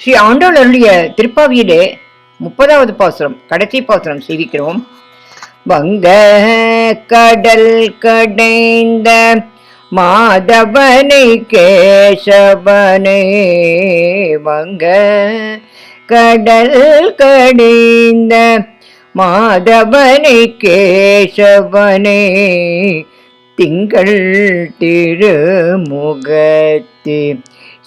ஸ்ரீ ஆண்டோல் அருளிய திருப்பாவியிலே முப்பதாவது பாசுரம் கடைசி பாசுரம் சேவிக்கிறோம் வங்க கடல் கடைந்த மாதவனை கேசவனை வங்க கடல் கடைந்த மாதவனை கேசவனை திங்கள் திருமுகத்து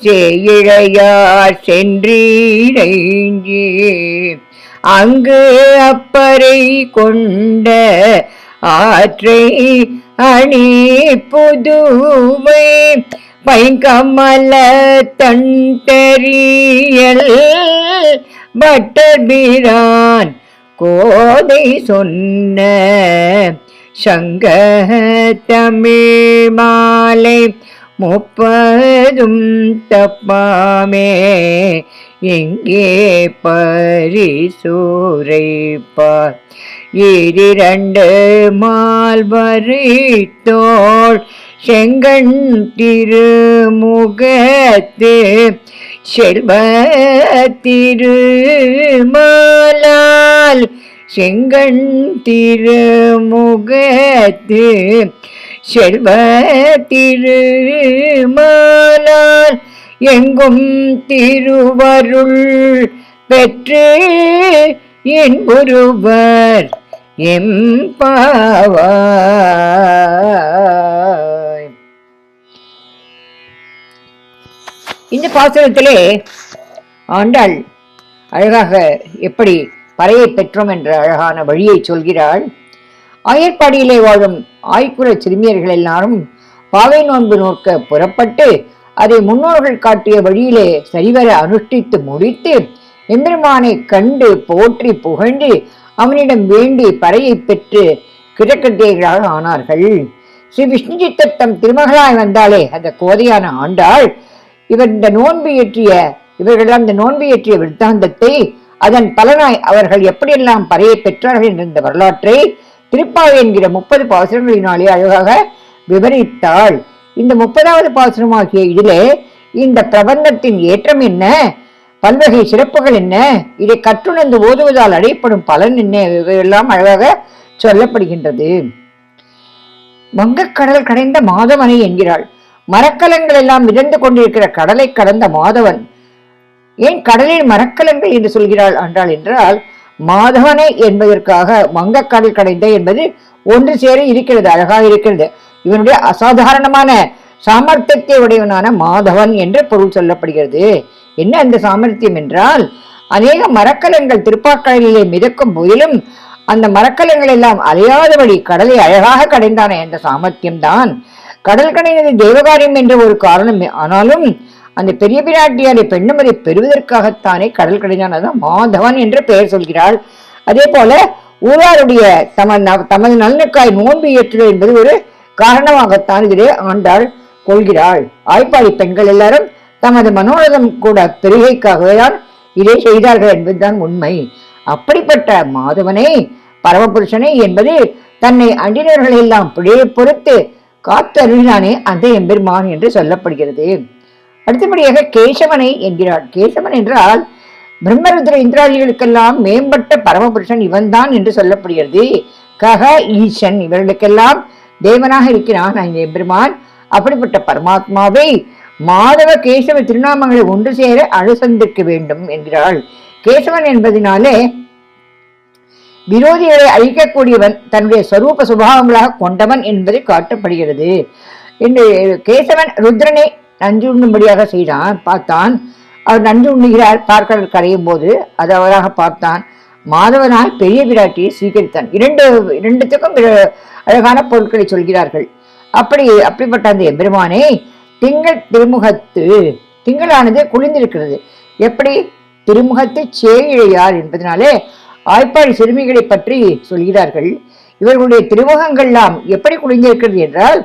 சேயிழையார் சென்றீரைஞ்சி அங்கு அப்பறை கொண்ட ஆற்றை அணி புதுவை பைங்கமல தன் பட்டபிரான் கோதை சொன்ன சங்க தமிழ் மாலை முப்பதும் தப்பாமே எங்கே பரிசூரைப்பார் இரண்டு மால்வரித்தோள் செங்கண் திருமுகத்து செல்வ திருமாலால் செங்கண் திருமுகத்து செல்வ திருமாலால் எங்கும் திருவருள் பெற்று என் ஒருவர் எம்பாவாய் இந்த பாசுரத்திலே ஆண்டாள் அழகாக எப்படி பறையை பெற்றோம் என்ற அழகான வழியை சொல்கிறாள். அயற்பாடியிலே வாழும் ஆய்குல சிறுமியர்கள் எல்லாரும் பாவை நோன்பு நோக்க புறப்பட்டு அதை முன்னோர்கள் காட்டிய வழியிலே சரிவர அனுஷ்டித்து முடித்து எம்பெருமானை கண்டு போற்றி புகழ்ந்து அவனிடம் வேண்டி பறையை பெற்று கிழக்கட்டியர்களாக ஆனார்கள். ஸ்ரீ விஷ்ணு சித்தத்தம் திருமகளாய் வந்தாலே அந்த கோதையான ஆண்டாள் இவர் இந்த நோன்பு இயற்றிய இவர்களெல்லாம் இந்த நோன்பு இயற்றிய விருத்தாந்தத்தை அதன் பலனாய் அவர்கள் எப்படியெல்லாம் பறையை பெற்றார்கள் என்ற இந்த வரலாற்றை திருப்பாவை என்கிற முப்பது பாசுரங்களினாலே அழகாக விவரித்தாள். இந்த முப்பதாவது பாசுரமாகிய இதிலே இந்த பிரபந்தத்தின் ஏற்றம் என்ன? பல்வகை சிறப்புகள் என்ன? இதை கற்றுணர்ந்து ஓதுவதால் அடையப்படும் பலன் என்ன? இவையெல்லாம் அழகாக சொல்லப்படுகின்றது. வங்கக்கடல் கடைந்த மாதவனை என்கிறாள். மரக்கலங்கள் எல்லாம் மிதந்து கொண்டிருக்கிற கடலை கடந்த மாதவன். ஏன் கடலில் மரக்கலங்கள் என்று சொல்கிறாள்? என்றால் என்றால் மாதவனை என்பதற்காக வங்கக்கடல் கடைந்த என்பது ஒன்று சேர இருக்கிறது அழகாக இருக்கிறது. இவனுடைய அசாதாரணமான சாமர்த்தியத்தை உடையவனான மாதவன் என்று பொருள் சொல்லப்படுகிறது. என்ன அந்த சாமர்த்தியம் என்றால் அநேக மரக்கலங்கள் திருப்பாக்கடலிலே மிதக்கும் போதிலும் அந்த மரக்கலங்கள் எல்லாம் அலையாதபடி கடலை அழகாக கடைந்தானே அந்த சாமர்த்தியம் தான் கடல் கடைந்தது தேவகாரியம் என்ற ஒரு காரணம். ஆனாலும் அந்த பெரிய பிராட்டியாரை பெண்ணுமதி பெறுவதற்காகத்தானே கடல் கடைந்தான் மாதவன் என்று பெயர் சொல்கிறாள். அதே போல ஊராருடைய தம தமது நலனுக்காய் நோன்பு ஏற்றுதல் என்பது ஒரு காரணமாகத்தான் இதிலே ஆண்டாள் கொள்கிறாள். ஆய்ப்பாடி பெண்கள் எல்லாரும் தமது மனோரதம் கூட பெருகைக்காகவே தான் இதை செய்தார்கள் என்பதுதான் உண்மை. அப்படிப்பட்ட மாதவனை பரமபுருஷனை என்பது தன்னை அண்டினர்களெல்லாம் பிழையை பொறுத்து காத்து அந்த எம்பெருமான் என்று சொல்லப்படுகிறது. அடுத்தபடியாக கேசவனை என்கிறாள். கேசவன் என்றால் பிரம்மருத்ர இந்திராதிகளுக்கெல்லாம் மேம்பட்ட பரமபுருஷன் இவன்தான் என்று சொல்லப்படுகிறது. கக ஈசன் இவர்களுக்கெல்லாம் தேவனாக இருக்கிறான். அந்த எம்பெருமான் அப்படிப்பட்ட பரமாத்மாவை மாதவ கேசவ திருநாமங்களை ஒன்று சேர அனுசந்திக்க வேண்டும் என்கிறாள். கேசவன் என்பதனாலே விரோதிகளை அழிக்கக்கூடியவன் தன்னுடைய ஸ்வரூப சுபாவங்களாக கொண்டவன் என்பது காட்டப்படுகிறது. என்று கேசவன் ருத்ரனை நஞ்சு உண்ணும்படியாக செய்தான். பார்த்தான். அவர் நஞ்சு உண்ணுகிறார் பார்க்கடல் கரையும் போது அது அவராக பார்த்தான். மாதவனால் பெரிய விராட்டியை சீகரித்தான் இரண்டு இரண்டுத்துக்கும் அழகான பொருட்களை சொல்கிறார்கள். அப்படி அப்படிப்பட்ட அந்த எம்பெருமானே திங்கள் திருமுகத்து திங்களானது குளிர்ந்திருக்கிறது. எப்படி? திருமுகத்து சேயிழையார் என்பதனாலே ஆய்ப்பாடி சிறுமிகளை பற்றி சொல்கிறார்கள். இவர்களுடைய திருமுகங்கள்லாம் எப்படி குளிர்ந்திருக்கிறது என்றால்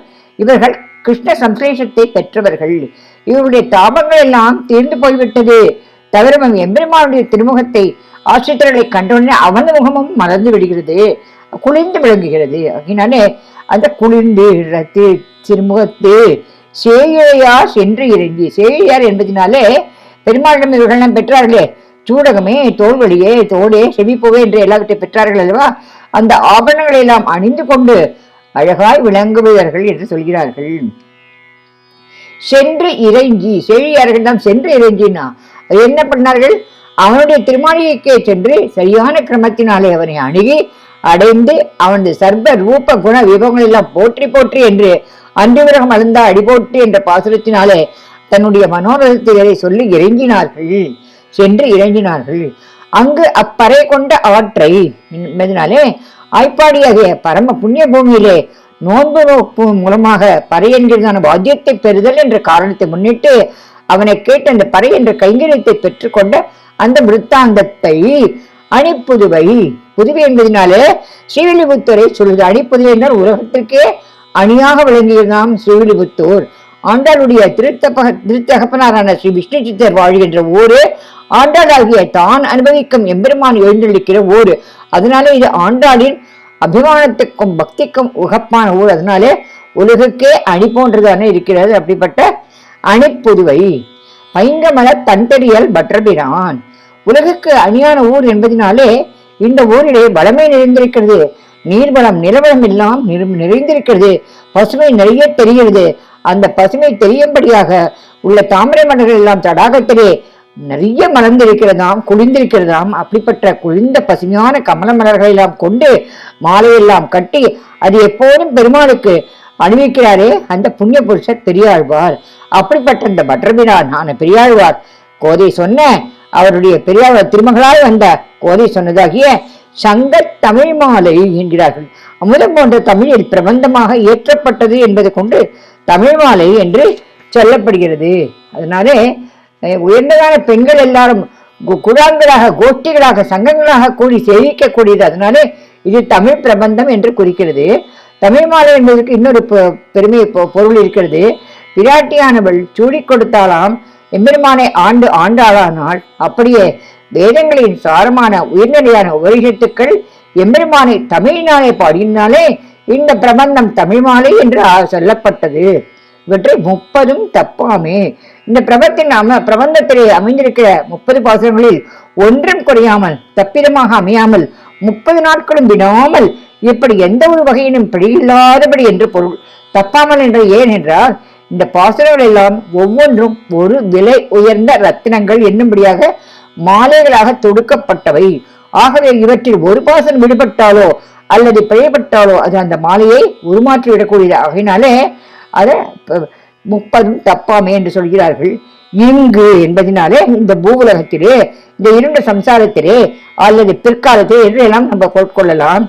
இவர்கள் கிருஷ்ண சம்சேஷத்தை பெற்றவர்கள். இவருடைய தாபங்கள் எல்லாம் தீர்ந்து போய்விட்டது. தவிர எம்பெருமானுடைய திருமுகத்தை ஆசிரியர்களை கண்டவுடனே அவன் முகமும் மறந்து விடுகிறது. குளிர்ந்து விளங்குகிறது. அதனாலே அந்த குளிர்ந்து திருமுகத்து சேழையார் சென்று இறங்கி சேழையார் என்பதனாலே பெருமாளிடம் இவர்களெல்லாம் பெற்றார்களே சூடகமே தோல்வழியே தோடே செவிப்போவே என்று எல்லாவற்றை பெற்றார்கள் அல்லவா? அந்த ஆபரணங்களை எல்லாம் அணிந்து கொண்டு அழகாய் விளங்குபவர்கள் என்று சொல்கிறார்கள். சென்று இறைஞ்சி செழியார்கள் தான் சென்று இறைஞ்சினா என்ன பண்ணார்கள்? அவனுடைய திருமாளிகைக்கே சென்று சரியான கிரமத்தினாலே அவனை அணுகி அடைந்து அவனது சர்வ ரூப குண விபவங்கள் எல்லாம் போற்றி போற்றி என்று அன்று விரகம் அழுந்தா அடிபோற்றி என்ற பாசுரத்தினாலே தன்னுடைய மனோரதத்தை சொல்லி இறங்கினார்கள். சென்று இறங்கினார்கள். அங்கு அப்பறை கொண்ட அவற்றை என்பதனாலே ஆய்ப்பாடியாகிய பரம புண்ணிய பூமியிலே நோன்பு நோப்பு மூலமாக பறை என்கிறதான பாத்தியத்தை பெறுதல் என்ற காரணத்தை முன்னிட்டு அவனை கேட்டு அந்த பறை என்ற கைங்கரியத்தை பெற்றுக்கொண்ட அந்த விருத்தாந்தத்தை அணிப்புதுவை புதுவை என்பதனாலே ஸ்ரீவில்லிபுத்தூரை சொல்லுது அணிப்புதுவை என்றால் உலகத்திற்கே அணியாக விளங்கியதாம் ஸ்ரீவில்லிபுத்தூர். ஆண்டாளுடைய திருத்தப்பக திருத்தகப்பனாரான ஸ்ரீ விஷ்ணு சித்தர் வாழ்கின்ற ஊரு ஆண்டாளாகிய தான் அனுபவிக்கும் எம்பெருமான் எழுந்தளிக்கிற ஊரு. அதனாலே இது ஆண்டாளின் அபிமானத்துக்கும் பக்திக்கும் உகப்பான ஊர். அதனாலே உலகுக்கே அணி போன்றதான இருக்கிறது அப்படிப்பட்ட அணிப்புதுவை. பைங்கமல தன்தடியல் பற்றபிரான். உலகுக்கு அணியான ஊர் என்பதனாலே இந்த ஊரிலே வளமை நிறைந்திருக்கிறது. நீர்வளம் நிலவளம் எல்லாம் நிறைந்திருக்கிறது. பசுமை நிறைய தெரிகிறது. அந்த பசுமை தெரியும்படியாக உள்ள தாமரை மலர்கள் எல்லாம் தடாகத்திலே நிறைய மலர்ந்திருக்கிறதாம் குளிர்ந்திருக்கிறதாம் அப்படிப்பட்ட குளிர்ந்த பசுமையான கமல மலர்களை எல்லாம் கொண்டு மாலையெல்லாம் கட்டி அது எப்போதும் பெருமாளுக்கு அணிவிக்கிறாரே அந்த புண்ணிய புருஷர் பெரியாழ்வார். அப்படிப்பட்ட இந்த பட்டர்பிரான் ஆன பெரியாழ்வார் கோதை சொன்ன அவருடைய பெரியாழ்வார் திருமகளாய் வந்த கோதை சொன்னதாகிய சங்க தமிழ் மாலை என்கிறார்கள். அமுதம் போன்ற தமிழில் பிரபந்தமாக இயற்றப்பட்டது என்பதை கொண்டு தமிழ் மாலை என்று சொல்லப்படுகிறது. அதனாலே உயர்ந்ததான பெண்கள் எல்லாரும் கு- குழாங்களாக கோஷ்டிகளாக சங்கங்களாக கூடி சேவிக்கக்கூடியது. அதனாலே இது தமிழ் பிரபந்தம் என்று குறிக்கிறது. தமிழ் மாலை என்பதற்கு இன்னொரு பொ- பெருமை பொ- பொருள் இருக்கிறது. பிராட்டியானவள் சூடிக் கொடுத்தாலாம் எம்பெருமானை ஆண்டு ஆண்டாளானால் அப்படியே வேதங்களின் சாரமான உயர்நிலையான உபரிஷத்துக்கள் எம்பெருமானை தமிழினாலே பாடினாலே இந்த பிரபந்தம் தமிழ் மாலை என்று சொல்லப்பட்டது. இவற்றை முப்பதும் தப்பாமே. இந்த பிரபத்தின் அம பிரபந்தத்திலே அமைந்திருக்கிற முப்பது பாசனங்களில் ஒன்றும் குறையாமல் தப்பிதமாக அமையாமல் முப்பது நாட்களும் விடாமல் இப்படி எந்த ஒரு வகையிலும் பிழையில்லாதபடி என்று பொருள். தப்பாமல் என்று ஏன் என்றால் இந்த பாசனங்கள் எல்லாம் ஒவ்வொன்றும் ஒரு விலை உயர்ந்த ரத்தினங்கள் என்னும்படியாக மாலைகளாக தொடுக்கப்பட்டவை. ஆகவே இவற்றில் ஒரு பாசனம் விடுபட்டாலோ அல்லது பிழைப்பட்டாலோ அது அந்த மாலையை உருமாற்றி விடக்கூடியது ஆகையினாலே அதை முப்பதும் தப்பாமே என்று சொல்கிறார்கள். இங்கு என்பதனாலே இந்த பூவுலகத்திலே இந்த இருண்ட சம்சாரத்திலே அல்லது பிற்காலத்திலே என்று எல்லாம் நம்ம கொள்ளலாம்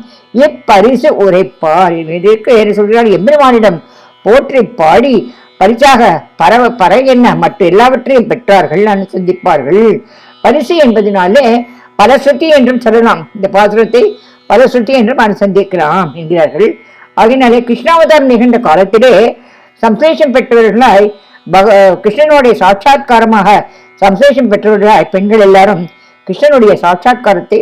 இப்பரிசு உரைப்பார் இதற்கு என்று சொல்கிறார் எம்பெருமானிடம். போற்றி பாடி பரிசாக பரவ பற என்ன? மற்ற எல்லாவற்றையும் பெற்றார்கள் அனுசந்திப்பார்கள் பரிசு என்பதனாலே பரசுத்தி என்றும் சொல்லலாம். இந்த பாசுரத்தை பலசுத்தி என்றும் அனுசந்திக்கலாம் என்கிறார்கள். ஆகினாலே கிருஷ்ணாவதாரம் நிகழ்ந்த காலத்திலே சம்சேஷம் பெற்றவர்களாய் பக கிருஷ்ணனுடைய சாட்சாத்காரமாக சம்சேஷம் பெற்றவர்களாய் பெண்கள் எல்லாரும் கிருஷ்ணனுடைய சாட்சாத்காரத்தை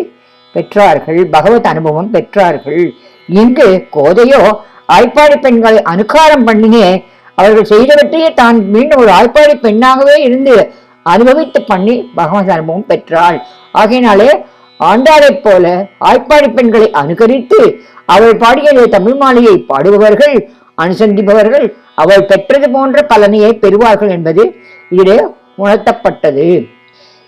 பெற்றார்கள் பகவத் அனுபவம் பெற்றார்கள். இங்கு கோதையோ ஆய்ப்பாடி பெண்களை அனுகாரம் பண்ணினே அவர்கள் செய்தவற்றையே தான் மீண்டும் ஒரு ஆய்ப்பாடி பெண்ணாகவே இருந்து அனுபவித்து பண்ணி பகவத் அனுபவம் பெற்றாள். ஆகையினாலே ஆண்டாளைப் போல ஆய்ப்பாடி பெண்களை அனுகரித்து அவள் பாடிய தமிழ் மாலையை பாடுபவர்கள் அனுசந்திப்பவர்கள் அவள் பெற்றது போன்ற பலனையை பெறுவார்கள் என்பது இதிலே உணர்த்தப்பட்டது.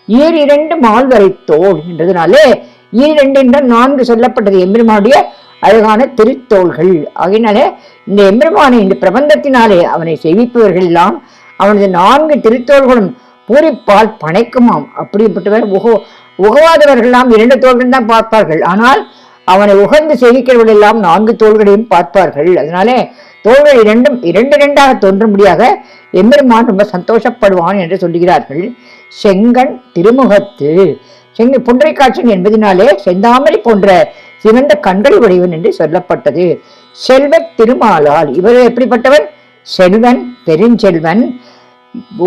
ஈர் இரண்டு மால்வரை தோல் என்றதுனாலே ஈர் இரண்டு என்ற நான்கு சொல்லப்பட்டது எம்பெருமானுடைய அழகான திருத்தோள்கள். ஆகையினாலே இந்த எம்பெருமானை இந்த பிரபந்தத்தினாலே அவனை செய்விப்பவர்கள் எல்லாம் அவனது நான்கு திருத்தோள்களும் பூரிப்பால் பனைக்குமாம் அப்படிப்பட்டவர் உகவாதவர்கள் உகவாதவர்கள்லாம் இரண்டு தோள்கள் தான் பார்ப்பார்கள். ஆனால் அவனை உகந்து சேவிக்கிறவர்கள் எல்லாம் நான்கு தோள்களையும் பார்ப்பார்கள். அதனாலே தோள்கள் இரண்டும் இரண்டு இரண்டாக தோன்றும்படியாக எம்பெருமான் ரொம்ப சந்தோஷப்படுவான் என்று சொல்லுகிறார்கள். செங்கன் திருமுகத்து செங்க புன்றை காட்சன் என்பதனாலே செந்தாமரை போன்ற சிவந்த கண்கள் உடையவன் என்று சொல்லப்பட்டது. செல்வ திருமாலால் இவர் எப்படிப்பட்டவன் செல்வன் பெருஞ்செல்வன்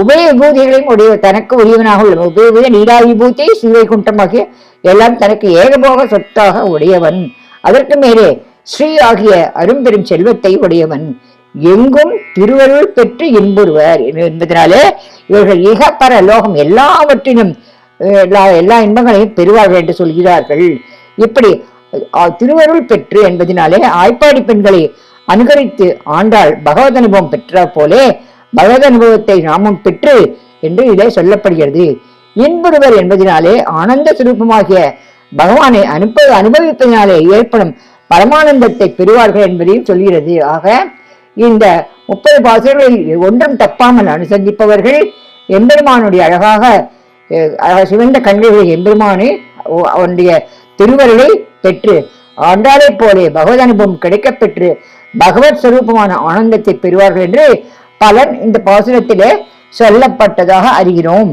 உபய விபூதிகளையும் உடைய தனக்கு உரியவனாக உள்ள உபய விபூதி நீடா விபூதி ஸ்ரீவைகுண்டமாகிய எல்லாம் தனக்கு ஏகபோக சொத்தாக உடையவன். அதற்கு மேலே ஸ்ரீ ஆகிய அரும்பெரும் செல்வத்தை உடையவன். எங்கும் திருவருள் பெற்று இன்புறுவர். என்பதனாலே இவர்கள் இகப்பர லோகம் எல்லாவற்றிலும் எல்லா எல்லா இன்பங்களையும் பெறுவார்கள் என்று சொல்கிறார்கள். இப்படி திருவருள் பெற்று என்பதனாலே ஆய்ப்பாடி பெண்களை அனுகரித்து ஆண்டாள் பகவத் அனுபவம் பெற்ற போலே பகவத் அனுபவத்தை நாமும் பெற்று என்று இதை சொல்லப்படுகிறது. இன்புறுவர் என்பதனாலே ஆனந்த சுரூபமாகிய பகவானை அனுப்ப அனுபவிப்பதனாலே ஏற்படும் பரமானந்தத்தை பெறுவார்கள் என்பதையும் சொல்கிறது. ஆக இந்த முப்பது பாசுரங்களில் ஒன்றும் தப்பாமல் அனுசந்திப்பவர்கள் எம்பெருமானுடைய அழகாக அழகாக சிவந்த கண்களை எம்பெருமானை அவனுடைய திருவருளை பெற்று ஆண்டாளைப் போலே பகவத் அனுபவம் கிடைக்கப் பெற்று பகவத் ஸ்வரூபமான ஆனந்தத்தை பெறுவார்கள் என்று பலன் இந்த பாசுரத்திலே சொல்லப்பட்டதாக அறிகிறோம்.